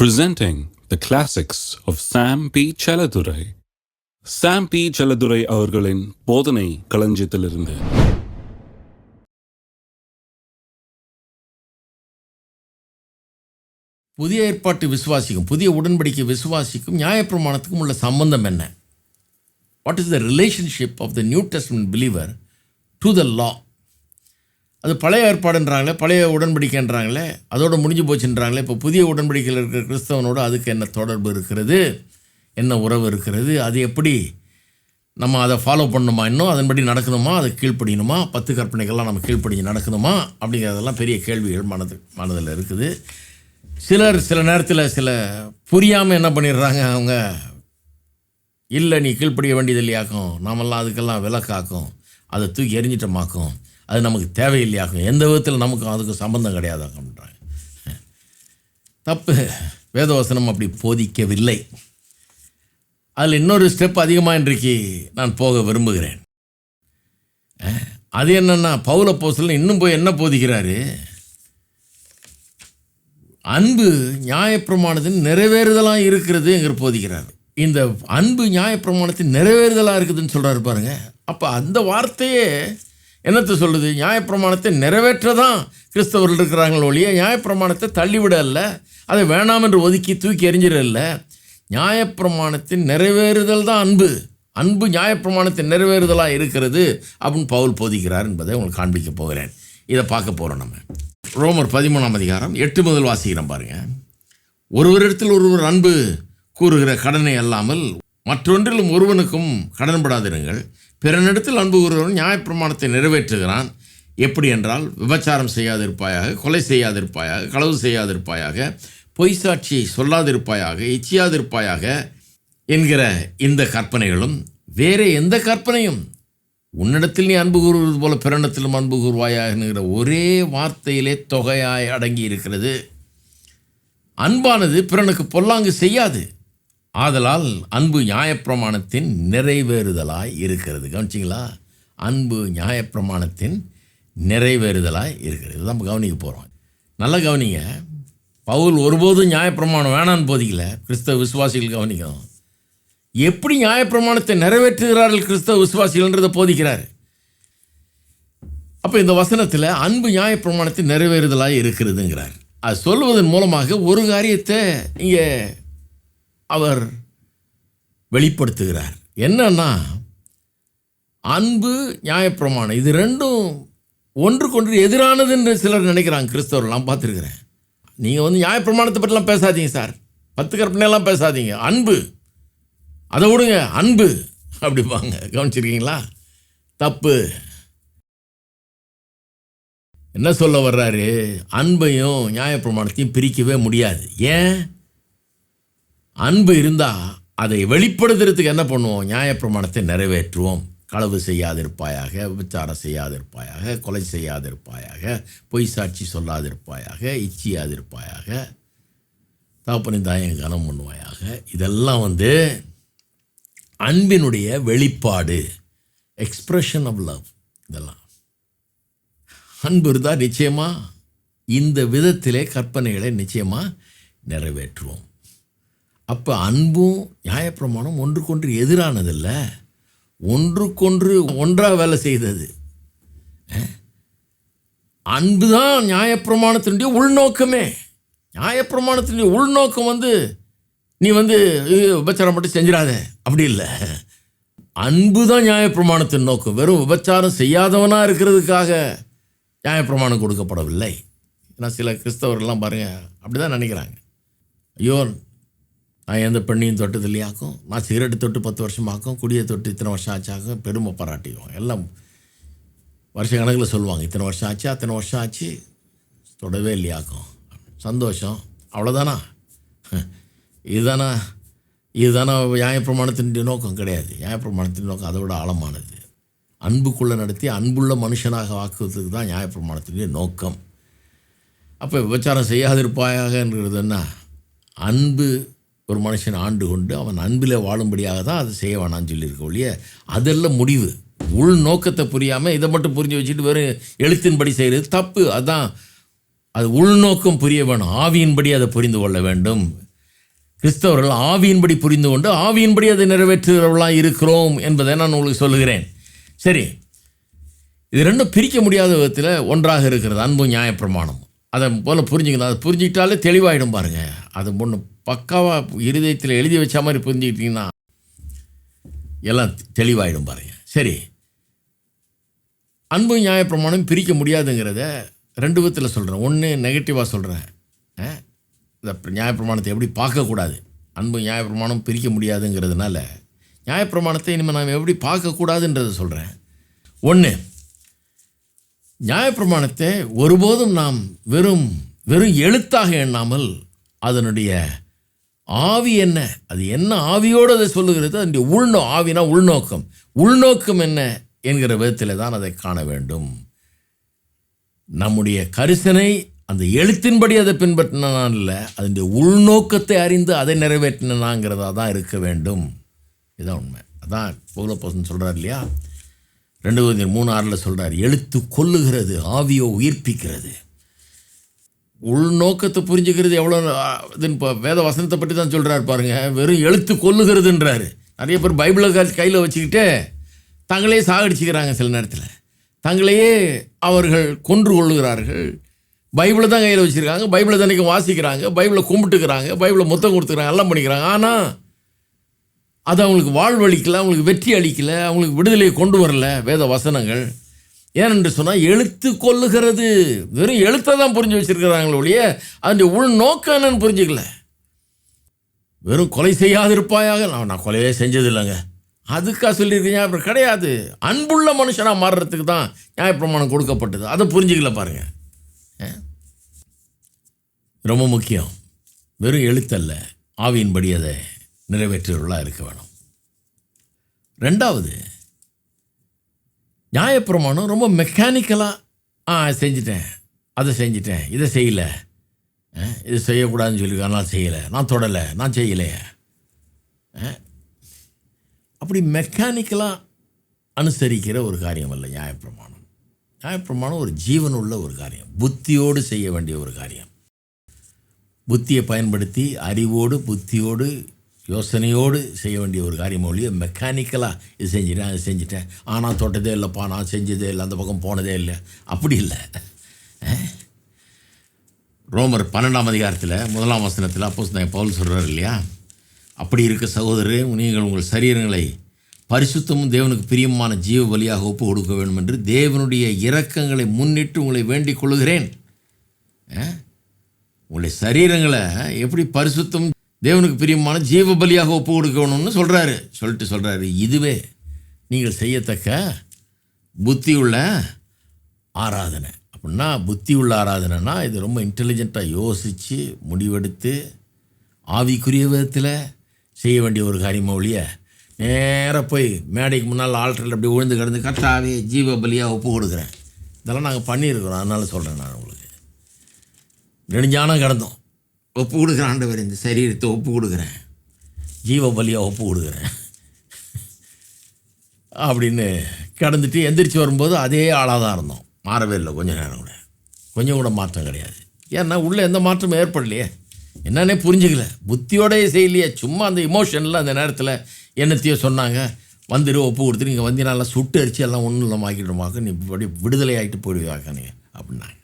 presenting the classics of Sam P. Chaladurai. Sam P Chelladurai அவர்களின் போதனை களஞ்சியத்திலிருந்து புதிய ஏற்பாட்டு விசுவாசிக்கும் புதிய உடன்படிக்கை விசுவாசிக்கும் நியாயப்பிரமாணத்துக்கும் உள்ள சம்பந்தம் என்ன what is the relationship of the New Testament believer to the law அது பழைய ஏற்பாடுன்றாங்களே பழைய உடன்படிக்கைன்றாங்களே அதோடு முடிஞ்சு போச்சுன்றாங்களே இப்போ புதிய உடன்படிக்கையில் இருக்கிற கிறிஸ்தவனோடு அதுக்கு என்ன தொடர்பு இருக்கிறது? என்ன உறவு இருக்கிறது? அது எப்படி நம்ம அதை ஃபாலோ பண்ணணுமா இன்னும்? அதன்படி நடக்கணுமா? அதை கீழ்ப்படியணுமா? பத்து கற்பனைகள்லாம் நம்ம கீழ்ப்படிஞ்சு நடக்கணுமா? அப்படிங்கிறதெல்லாம் பெரிய கேள்விகள் மனது மனதில் இருக்குது. சிலர் சில நேரத்தில் சில புரியாமல் என்ன பண்ணிடுறாங்க அவங்க? இல்லை நீ கீழ்ப்படிய வேண்டியது இல்லையாக்கும் நாமெல்லாம் அதுக்கெல்லாம் விலக்காக்கும் அதை தூக்கி எரிஞ்சிட்டமாக்கும் அது நமக்கு தேவையில்லையாக்கும். எந்த விதத்தில் நமக்கும் அதுக்கும் சம்பந்தம் கிடையாதாகன்றாங்க தப்பு. வேதவசனம் அப்படி போதிக்கவில்லை. அதில் இன்னொரு ஸ்டெப் அதிகமாக இன்றைக்கு நான் போக விரும்புகிறேன். அது என்னென்னா பவுல போஸ்தலன் இன்னும் போய் என்ன போதிக்கிறாரு? அன்பு நியாயப்பிரமாணத்தின் நிறைவேறுதலாக இருக்கிறதுங்கிற போதிக்கிறார். இந்த அன்பு நியாயப்பிரமாணத்தின் நிறைவேறுதலாக இருக்குதுன்னு சொல்கிறாரு பாருங்கள் அப்போ அந்த வார்த்தையே என்னத்தை சொல்லுது? நியாயப்பிரமாணத்தை நிறைவேற்ற தான் கிறிஸ்தவர்கள் இருக்கிறாங்களோ ஒழிய நியாயப்பிரமாணத்தை தள்ளிவிட அல்ல அதை வேணாம் என்று ஒதுக்கி தூக்கி எறிஞ்சிடல நியாயப்பிரமாணத்தின் நிறைவேறுதல் தான் அன்பு. அன்பு நியாயப்பிரமாணத்தின் நிறைவேறுதலாக இருக்கிறது அப்படின்னு பவுல் போதிக்கிறார் என்பதை உங்களுக்கு காண்பிக்க போகிறேன். இதை பார்க்க போகிறோம் நம்ம. ரோமர் பதிமூணாம் அதிகாரம் எட்டு முதல் வாசிக்கிறோம் பாருங்கள் ஒருவரிடத்தில் ஒருவர் அன்பு கூறுகிற கடனை அல்லாமல் மற்றொன்றிலும் ஒருவனுக்கும் கடன்படாதிருங்கள். பிறனிடத்தில் அன்பு கூறுகிறவன் நியாயப்பிரமாணத்தை நிறைவேற்றுகிறான். எப்படி என்றால் விபச்சாரம் செய்யாதிருப்பாயாக கொலை செய்யாதிருப்பாயாக களவு செய்யாதிருப்பாயாக பொய் சாட்சியை சொல்லாதிருப்பாயாக இச்சியாதிருப்பாயாக என்கிற இந்த கற்பனைகளும் வேறு எந்த கற்பனையும் உன்னிடத்தில் நீ அன்பு கூறுவது போல பிறனிடத்திலும் அன்பு கூறுவாயாக என்கிற ஒரே வார்த்தையிலே தொகையாய் அடங்கி இருக்கிறது அன்பானது பிறனுக்கு பொல்லாங்கு செய்யாது. ஆதலால் அன்பு நியாயப்பிரமாணத்தின் நிறைவேறுதலாய் இருக்கிறது. கவனிச்சிங்களா? அன்பு நியாயப்பிரமாணத்தின் நிறைவேறுதலாய் இருக்கிறது. இதுதான் நம்ம கவனிக்க போகிறோம் நல்லா கவனிங்க. பவுல் ஒருபோதும் நியாயப்பிரமாணம் வேணான்னு போதிக்கல. கிறிஸ்தவ விசுவாசிகள் கவனிக்கணும். எப்படி நியாயப்பிரமாணத்தை நிறைவேற்றுகிறார்கள் கிறிஸ்தவ விசுவாசிகள்ன்றதை போதிக்கிறார். அப்போ இந்த வசனத்தில் அன்பு நியாயப்பிரமாணத்தை நிறைவேறுதலாக இருக்கிறதுங்கிறார். அது சொல்வதன் மூலமாக ஒரு காரியத்தை இங்கே அவர் வெளிப்படுத்துகிறார். என்னன்னா அன்பு நியாயப்பிரமாணம். இது ரெண்டும் ஒன்றுக்கொன்று எதிரானது என்று சிலர் நினைக்கிறாங்க கிறிஸ்தவர்கள். நான் நீங்கள் வந்து நியாயப்பிரமாணத்தை பற்றிலாம் பேசாதீங்க சார். பத்து கற்பனையெல்லாம் பேசாதீங்க. அன்பு. அதை விடுங்க அன்பு. அப்படிப்பாங்க கவனிச்சிருக்கீங்களா? தப்பு. என்ன சொல்ல வர்றாரு? அன்பையும் நியாயப்பிரமாணத்தையும் பிரிக்கவே முடியாது. ஏன்? அன்பு இருந்தால் அதை வெளிப்படுத்துறதுக்கு என்ன பண்ணுவோம்? நியாயப்பிரமாணத்தை நிறைவேற்றுவோம். களவு செய்யாதிருப்பாயாக விபச்சாரம் செய்யாதிருப்பாயாக கொலை செய்யாதிருப்பாயாக பொய் சாட்சி சொல்லாதிருப்பாயாக இச்சியாதிருப்பாயாக தாப்பனின் தாயம் கனம் பண்ணுவாயாக இதெல்லாம் வந்து அன்பினுடைய வெளிப்பாடு. எக்ஸ்ப்ரெஷன் ஆஃப் லவ் இதெல்லாம். அன்பு இருந்தால் நிச்சயமாக இந்த விதத்திலே கற்பனைகளை நிச்சயமாக நிறைவேற்றுவோம். அப்போ அன்பும் நியாயப்பிரமாணம் ஒன்றுக்கொன்று எதிரானதில்ல. ஒன்றுக்கொன்று ஒன்றாக வேலை செய்தது. அன்பு தான் நியாயப்பிரமாணத்தினுடைய உள்நோக்கமே. நியாயப்பிரமாணத்தினுடைய உள்நோக்கம் வந்து நீ வந்து விபச்சாரம் மட்டும் செஞ்சிடாத. அப்படி இல்லை. அன்பு தான் நியாயப்பிரமாணத்தின் நோக்கம். வெறும் விபச்சாரம் செய்யாதவனாக இருக்கிறதுக்காக நியாயப்பிரமாணம் கொடுக்கப்படவில்லை. ஏன்னா சில கிறிஸ்தவர்கள்லாம் பாருங்கள் அப்படி தான் நினைக்கிறாங்க. ஐயோ எந்த பெண்ணையும் தொட்டது இல்லையாக்கும் நான் சிகரெட்டு தொட்டு பத்து வருஷமாக்கும் குடியை தொட்டு இத்தனை வருஷம் ஆச்சாக்கும் பெருமை பாராட்டிடுவோம் எல்லாம் வருஷ கணக்கில் சொல்லுவாங்க இத்தனை வருஷம் ஆச்சு அத்தனை வருஷம் ஆச்சு தொடவே இல்லையாக்கும். சந்தோஷம். அவ்வளோதானா இதுதானா? இதுதானா நியாயப்பிரமாணத்தின் நோக்கம்? கிடையாது. நியாயப்பிரமாணத்தின் நோக்கம் அதை விட ஆழமானது. அன்புக்குள்ளே நடத்தி அன்புள்ள மனுஷனாக வாக்குவதுக்கு தான் நியாயப்பிரமாணத்தினுடைய நோக்கம். அப்போ விபச்சாரம் செய்யாதிருப்பாயாகன்றது என்ன? அன்பு ஒரு மனுஷன் ஆண்டு கொண்டு அவன் அன்பில் வாழும்படியாக தான் அதை செய்ய வேணாம்னு சொல்லியிருக்க ஒழிய அதெல்லாம் முடிவு. உள் நோக்கத்தை புரியாமல் இதை மட்டும் புரிஞ்சு வச்சுட்டு வெறும் எழுத்தின்படி செய்கிறது தப்பு. அதான் அது உள்நோக்கம் புரிய வேணும். ஆவியின்படி அதை புரிந்து கொள்ள வேண்டும். கிறிஸ்தவர்கள் ஆவியின்படி புரிந்து கொண்டு ஆவியின்படி அதை நிறைவேற்றுகிறவர்களாக இருக்கிறோம் என்பதை நான் உங்களுக்கு சொல்லுகிறேன். சரி. இது ரெண்டும் பிரிக்க முடியாத விதத்தில் ஒன்றாக இருக்கிறது. அன்பு நியாயப்பிரமாணம் அதை போல் புரிஞ்சுக்கணும். அதை புரிஞ்சுக்கிட்டாலே தெளிவாயிடும் பாருங்கள் அது ஒன்று பக்காவாக இருதயத்தில் எழுதி வச்ச மாதிரி புரிஞ்சுக்கிட்டீங்கன்னா எல்லாம் தெளிவாயிடும் பாருங்க. சரி. அன்பு நியாயப்பிரமாணம் பிரிக்க முடியாதுங்கிறத ரெண்டு விதத்தில் சொல்கிறேன் ஒன்று நெகட்டிவாக சொல்கிறேன் இந்த நியாயப்பிரமாணத்தை எப்படி பார்க்கக்கூடாது அன்பு நியாயப்பிரமாணம் பிரிக்க முடியாதுங்கிறதுனால நியாயப்பிரமாணத்தை இனிமேல் நாம் எப்படி பார்க்கக்கூடாதுன்றதை சொல்கிறேன் ஒன்று நியாயப்பிரமாணத்தை ஒருபோதும் நாம் வெறும் வெறும் எழுத்தாக எண்ணாமல் அதனுடைய ஆவி என்ன? அது என்ன ஆவியோடு அதை சொல்லுகிறது? அதனுடைய உள்நோ ஆவினா உள்நோக்கம். உள்நோக்கம் என்ன என்கிற விதத்தில் தான் அதை காண வேண்டும். நம்முடைய கரிசனை அந்த எழுத்தின்படி அதை பின்பற்றினான் இல்லை அதனுடைய உள்நோக்கத்தை அறிந்து அதை நிறைவேற்றினாங்கிறதா தான் இருக்க வேண்டும். இதுதான் உண்மை. அதான் பௌலப்போசன் சொல்கிறார் இல்லையா? ரெண்டு மூணு ஆறில் சொல்கிறார் எழுத்து கொல்லுகிறது ஆவியோ உயிர்ப்பிக்கிறது. உள்நோக்கத்தை புரிஞ்சுக்கிறது எவ்வளோ இதுன்னு இப்போ வேத வசனத்தை பற்றி தான் சொல்கிறார் பாருங்க. வெறும் எழுத்து கொல்லுகிறதுன்றாரு. நிறைய பேர் பைபிளை கையில் வச்சுக்கிட்டு தங்களையே சாகடிச்சுக்கிறாங்க சில நேரத்தில். தங்களையே அவர்கள் கொன்று கொள்ளுகிறார்கள். பைபிளை தான் கையில் வச்சுருக்காங்க. பைபிளை தன்னைக்கு வாசிக்கிறாங்க. பைபிளை கும்பிட்டுக்கிறாங்க. பைபிளை முத்தம் கொடுத்துக்கிறாங்க. எல்லாம் பண்ணிக்கிறாங்க. ஆனால் அது அவங்களுக்கு வாழ்வு அவங்களுக்கு வெற்றி அளிக்கலை அவங்களுக்கு விடுதலையை கொண்டு வரல வேத வசனங்கள். ஏனென்று சொன்னால் எழுத்து கொள்ளுகிறது. வெறும் எழுத்தை தான் புரிஞ்சு வச்சிருக்கிறாங்களே ஒழிய அதனுடைய உள் நோக்கம் என்னன்னு புரிஞ்சுக்கல. வெறும் கொலை செய்யாதிருப்பாயாக நான் நான் கொலையே செஞ்சது இல்லைங்க அதுக்காக சொல்லியிருக்கீங்க அப்புறம் கிடையாது. அன்புள்ள மனுஷனாக மாறுறதுக்கு தான் நியாயப்பிரமாணம் கொடுக்கப்பட்டது. அதை புரிஞ்சுக்கல பாருங்கள் ரொம்ப முக்கியம். வெறும் எழுத்தல்ல ஆவியின்படி அதை நிறைவேற்றியவர்களாக இருக்க வேணும். ரெண்டாவது நியாயப்பிரமாணம் ரொம்ப மெக்கானிக்கலாக ஆ செஞ்சிட்டேன். அதை செஞ்சிட்டேன். இதை செய்யலை. இது செய்யக்கூடாதுன்னு சொல்லி நான் செய்யலை. நான் தொடலை. நான் செய்யலையே அப்படி மெக்கானிக்கலாக அனுசரிக்கிற ஒரு காரியம் இல்லை நியாயப்பிரமாணம். நியாயப்பிரமாணம் ஒரு ஜீவனுள்ள ஒரு காரியம். புத்தியோடு செய்ய வேண்டிய ஒரு காரியம். புத்தியை பயன்படுத்தி அறிவோடு புத்தியோடு யோசனையோடு செய்ய வேண்டிய ஒரு காரியம் ஒழிய மெக்கானிக்கலாக இது செஞ்சிட்டேன் அது செஞ்சிட்டேன். ஆனால் தொட்டதே இல்லைப்பா நான் செஞ்சதே இல்லை அந்த பக்கம் போனதே இல்லை. அப்படி இல்லை. ரோமர் பன்னெண்டாம் அதிகாரத்தில் முதலாம் வசனத்தில் அப்போ பவுல் சொல்கிறார் இல்லையா? அப்படி இருக்க சகோதரரே நீங்கள் உங்கள் சரீரங்களை பரிசுத்தமும் தேவனுக்கு பிரியமான ஜீவ பலியாக ஒப்பு கொடுக்க வேண்டும் என்று தேவனுடைய இரக்கங்களை முன்னிட்டு உங்களை வேண்டிக் கொள்கிறேன் உங்களுடைய சரீரங்களை எப்படி பரிசுத்தம் தேவனுக்கு பிரியமான ஜீவ பலியாக ஒப்பு கொடுக்கணும்னு சொல்கிறாரு சொல்லிட்டு சொல்கிறாரு இதுவே நீங்கள் செய்யத்தக்க புத்தி உள்ள ஆராதனை. அப்படின்னா புத்தி உள்ள ஆராதனைனா இது ரொம்ப இன்டெலிஜென்ட்டாக யோசித்து முடிவெடுத்து ஆவிக்குரிய விதத்தில் செய்ய வேண்டிய ஒரு காரியமாக ஒழிய நேராக போய் மேடைக்கு முன்னால் ஆல்டரில் அப்படி விழுந்து கிடந்து கட்டாவே ஜீவ பலியாக ஒப்பு கொடுக்குறேன். இதெல்லாம் நாங்கள் பண்ணியிருக்கிறோம். அதனால் சொல்கிறேன் நான் உங்களுக்கு. நெடுஞ்சானம் கிடந்தோம். ஒப்பு கொடுக்குறேன் ஆண்டவர் இந்த சரீரத்தை ஒப்பு கொடுக்குறேன். ஜீவ பலியாக ஒப்பு கொடுக்குறேன். அப்படின்னு கிடந்துட்டு எந்திரிச்சு வரும்போது அதே ஆளாக தான் இருந்தோம். மாறவே இல்லை கொஞ்சம் நேரம் கூட. கொஞ்சம் கூட மாற்றம் கிடையாது. ஏன்னா உள்ளே எந்த மாற்றமும் ஏற்படலையே. என்னன்னே புரிஞ்சுக்கல. புத்தியோடையே செய்யலையே. சும்மா அந்த இமோஷனில் அந்த நேரத்தில் என்னத்தையோ சொன்னாங்க. வந்துடு ஒப்பு கொடுத்துட்டு நீங்கள் வந்தீங்கன்னா சுட்டு அரிச்சு எல்லாம் ஒன்றும் இல்லாமல் ஆக்கிடுமாக்க. நீ இப்படி விடுதலை ஆகிட்டு போயிடுவாக்க நீங்கள் அப்படின்னாங்க.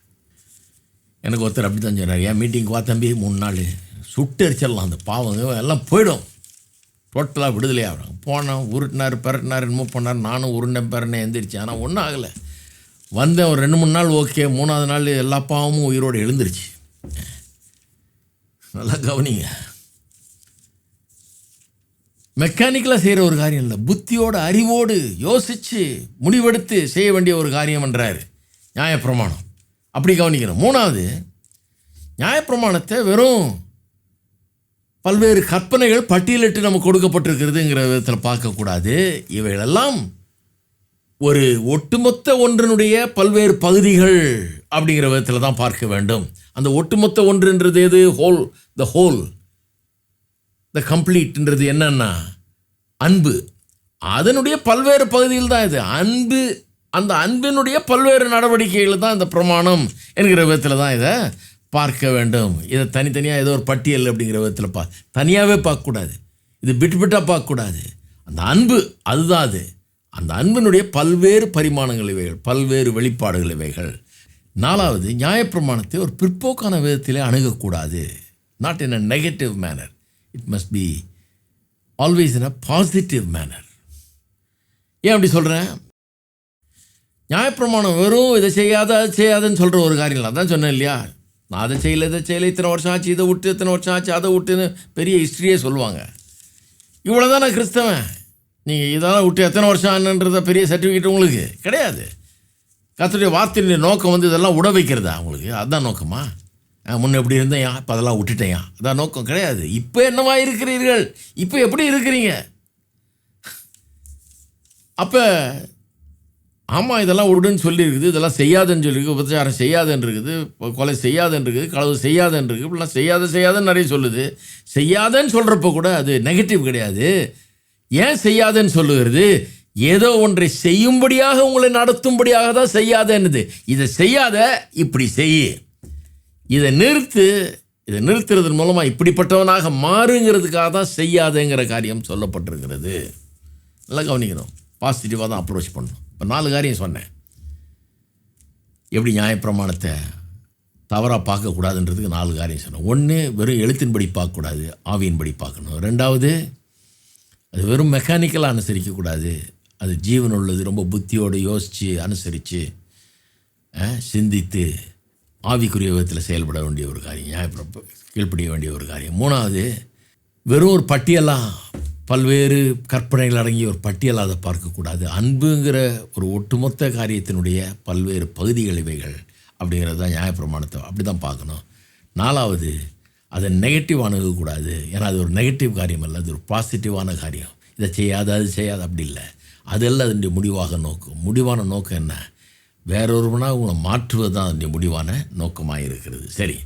எனக்கு ஒருத்தர் அப்படி தான் சொன்னார் என் மீட்டிங் வா தம்பி மூணு நாள். சுட்டு அரிச்சிடலாம் அந்த பாவங்க எல்லாம் போயிடும். டோட்டலாக விடுதலை போனோம் உருட்டினார் பெரட்டினார் என்னமோ பண்ணார். நானும் உருண்டேன் பெறனே எழுந்திரிச்சேன் ஆனால் ஒன்றும் ஆகலை. வந்தேன் ஒரு ரெண்டு மூணு நாள் ஓகே. மூணாவது நாள் எல்லா பாவமும் உயிரோடு எழுந்துருச்சு. நல்லா கவனிங்க. மெக்கானிக்கலாக செய்கிற ஒரு காரியம் இல்லை. புத்தியோடு அறிவோடு யோசித்து முடிவெடுத்து செய்ய வேண்டிய ஒரு காரியம் என்றார். நியாயப்பிரமாணம். அப்படி கவனிக்கணும். மூணாவது நியாயப்பிரமாணத்தை வெறும் பல்வேறு கற்பனைகள் பட்டியலிட்டு நமக்கு கொடுக்கப்பட்டிருக்கிறதுங்கிற விதத்தில் பார்க்கக்கூடாது. இவைகளெல்லாம் ஒரு ஒட்டுமொத்த ஒன்றினுடைய பல்வேறு பகுதிகள் அப்படிங்கிற விதத்தில் தான் பார்க்க வேண்டும். அந்த ஒட்டுமொத்த ஒன்றுன்றது எது? ஹோல் த ஹோல் த கம்ப்ளீட்ன்றது என்னன்னா அன்பு. அதனுடைய பல்வேறு பகுதியில் தான் இது. அன்பு அந்த அன்பினுடைய பல்வேறு நடவடிக்கைகள் தான் இந்த பிரமாணம் என்கிற விதத்தில் தான் இதை பார்க்க வேண்டும். இதை தனித்தனியாக ஏதோ ஒரு பட்டியல் அப்படிங்கிற விதத்தில் பா தனியாகவே பார்க்கக்கூடாது. இது பிட்டு பிட்டாக பார்க்கக்கூடாது. அந்த அன்பு அதுதான் அது. அந்த அன்பினுடைய பல்வேறு பரிமாணங்கள் இவைகள் பல்வேறு வெளிப்பாடுகள் இவைகள். நாலாவது நியாயப்பிரமாணத்தை ஒரு பிற்போக்கான விதத்திலே அணுகக்கூடாது. Not in a negative manner it must be always in a positive manner ஏன் அப்படி சொல்கிறேன் நியாயப்பிரமாணம் வெறும் இதை செய்யாத அதை செய்யாதுன்னு சொல்கிற ஒரு காரியம் அதான் சொன்னேன் இல்லையா? நான் அதை செய்யலை இதை செய்யலை இத்தனை வருஷம் ஆச்சு இதை விட்டு இத்தனை வருஷம் ஆச்சு அதை விட்டுன்னு பெரிய ஹிஸ்ட்ரியே சொல்லுவாங்க. இவ்வளோ தானே கிறிஸ்தவன்? நீங்கள் இதெல்லாம் விட்டு எத்தனை வருஷம் ஆனுன்றத பெரிய சர்டிஃபிகேட் உங்களுக்கு? கிடையாது. கத்துடைய வார்த்தையினுடைய நோக்கம் வந்து இதெல்லாம் உட வைக்கிறதா உங்களுக்கு? அதான் நோக்கமா? முன்னே முன்ன எப்படி இருந்தேன் இப்போ அதெல்லாம் விட்டுட்டேன் அதான் நோக்கம் கிடையாது. இப்போ என்னவா இருக்கிறீர்கள்? இப்போ எப்படி இருக்கிறீங்க? அப்போ ஆமாம் இதெல்லாம் விடுன்னு சொல்லியிருக்குது இதெல்லாம் செய்யாதுன்னு சொல்லியிருக்கு உபச்சாரம் செய்யாதுன்னு இருக்குது கொலை செய்யாதுன்னு இருக்குது களவு செய்யாதுன்னு இருக்குது இப்படிலாம் செய்யாத செய்யாதுன்னு நிறைய சொல்லுது. செய்யாதன்னு சொல்கிறப்ப கூட அது நெகட்டிவ் கிடையாது. ஏன் செய்யாதன்னு சொல்லுகிறது? ஏதோ ஒன்றை செய்யும்படியாக உங்களை நடத்தும்படியாக தான் செய்யாதன்னுது. இதை செய்யாத இப்படி செய். இதை நிறுத்து இதை நிறுத்துறதன் மூலமாக இப்படிப்பட்டவனாக மாறுங்கிறதுக்காக தான் செய்யாதேங்கிற காரியம் சொல்லப்பட்டிருக்கிறது. நல்லா கவனிக்கணும். பாசிட்டிவாக தான் அப்ரோச் பண்ணணும். இப்போ நாலு காரியம் சொன்னேன். எப்படி நியாயப்பிரமாணத்தை தவறாக பார்க்கக்கூடாதுன்றதுக்கு நாலு காரியம் சொன்னேன். ஒன்று வெறும் எழுத்தின்படி பார்க்கக்கூடாது ஆவியின்படி பார்க்கணும். ரெண்டாவது அது வெறும் மெக்கானிக்கலாக அனுசரிக்கக்கூடாது. அது ஜீவன் உள்ளது ரொம்ப புத்தியோடு யோசித்து அனுசரித்து சிந்தித்து ஆவிக்குரிய விதத்தில் செயல்பட வேண்டிய ஒரு காரியம் நியாயப்பிரப்ப கீழ்ப்படிய வேண்டிய ஒரு காரியம். மூணாவது வெறும் ஒரு பட்டியலாக பல்வேறு கற்பனைகள் அடங்கிய ஒரு பட்டியலாக அதை பார்க்கக்கூடாது. அன்புங்கிற ஒரு ஒட்டுமொத்த காரியத்தினுடைய பல்வேறு பகுதிகள் இவைகள் அப்படிங்கிறது தான் நியாயப்பிரமாணத்தை அப்படி தான் பார்க்கணும். நாலாவது அதை நெகட்டிவ் அணுகக்கூடாது. ஏன்னா அது ஒரு நெகட்டிவ் காரியம் அல்ல அது ஒரு பாசிட்டிவான காரியம். இதை செய்யாது அது செய்யாது அப்படி இல்லை. அதெல்லாம் அதனுடைய முடிவாக நோக்கம். முடிவான நோக்கம் என்ன? வேறொருவனாக உங்களை மாற்றுவது தான் அதனுடைய முடிவான நோக்கமாக இருக்கிறது சரி.